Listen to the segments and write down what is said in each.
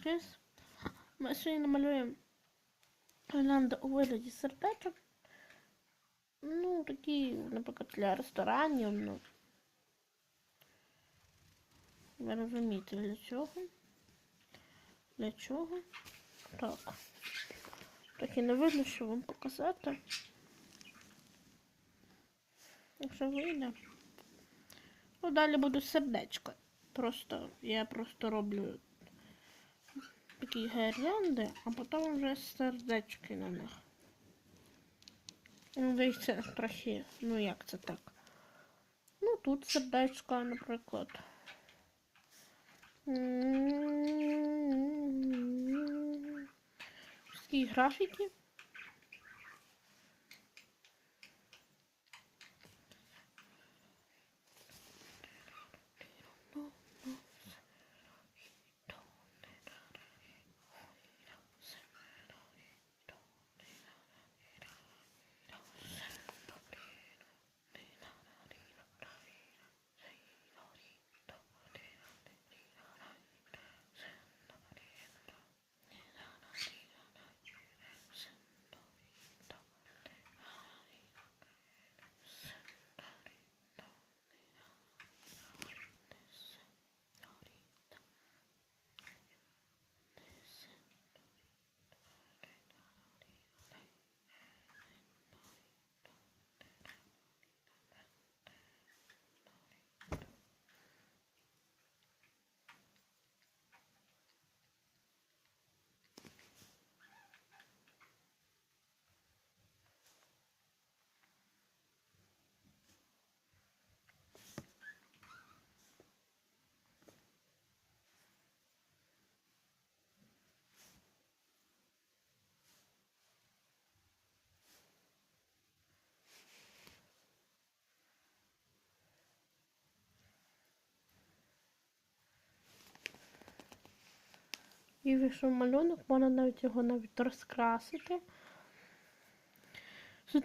ескіз. Ми сьогодні намалюємо гірлянди у вигляді сердечок. Ну, такі, наприклад, для ресторанів. Ну. Ви розумієте, для чого? Для чого? Так. Так і не видно, що вам показати. Якщо вийде. Ну, далі буде сердечко. Просто я просто роблю такі гірлянди, а потім вже сердечки на них. Ну, це трохи, ну як це так? Ну, тут сердечко, наприклад. Такі графіки. І вийшов малюнок, можна навіть його навіть розкрасити.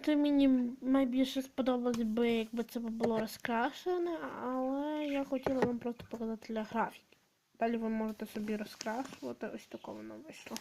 Це мені найбільше сподобалось би, якби це було розкрашене, але я хотіла вам просто показати для графіки. Далі ви можете собі розкрашувати, ось таке воно вийшло.